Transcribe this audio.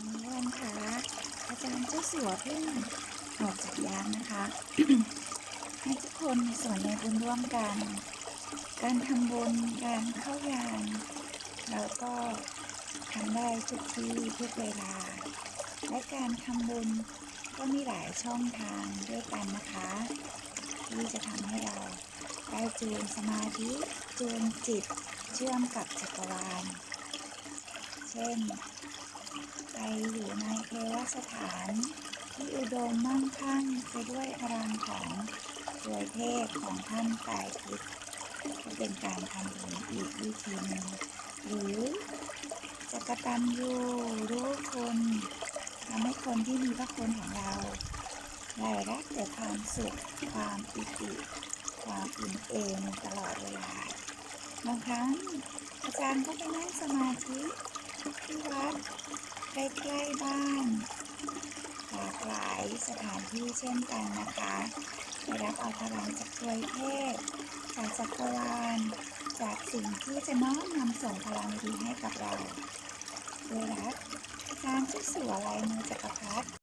วันนี้วันพระอาจารย์เจ้าสัวเพิ่งออกจากยามนะคะ ให้ทุกคนมีส่วนในบุญร่วมกัน การทำบุญการเข้ายานแล้วก็ทำได้ทุกที่ทุกเวลา และการทำบุญก็มีหลายช่องทางด้วยกันนะคะ ที่จะทำให้เราได้จูนสมาธิจูนจิตเชื่อมกับจักรวาล เช่น ไปอยู่ในเทวสถานที่อุดมมั่งคั่งไปด้วยพลังของถวยเทพของท่านไตรทิศก็เป็นการทำบุญอีกวิธีหนึ่งหรือจะกระตันยูรู้คุณทำให้คนที่มีพระคุณของเราได้รับแต่ความสุขความปิติความอิ่มเอมตลอดเวลาบางครั้งอาจารย์ก็ไปนั่งสมาธิ ที่วัดใกล้ๆบ้านหลากหลายสถานที่เช่นกันนะคะได้รับเอาพลังจากถวยเทพจากจักรวาลจากสิ่งที่จะน้อมนำส่งพลังดีให้กับเราโดยรักการที่สื่อสัวลายมือจักรพรรดิ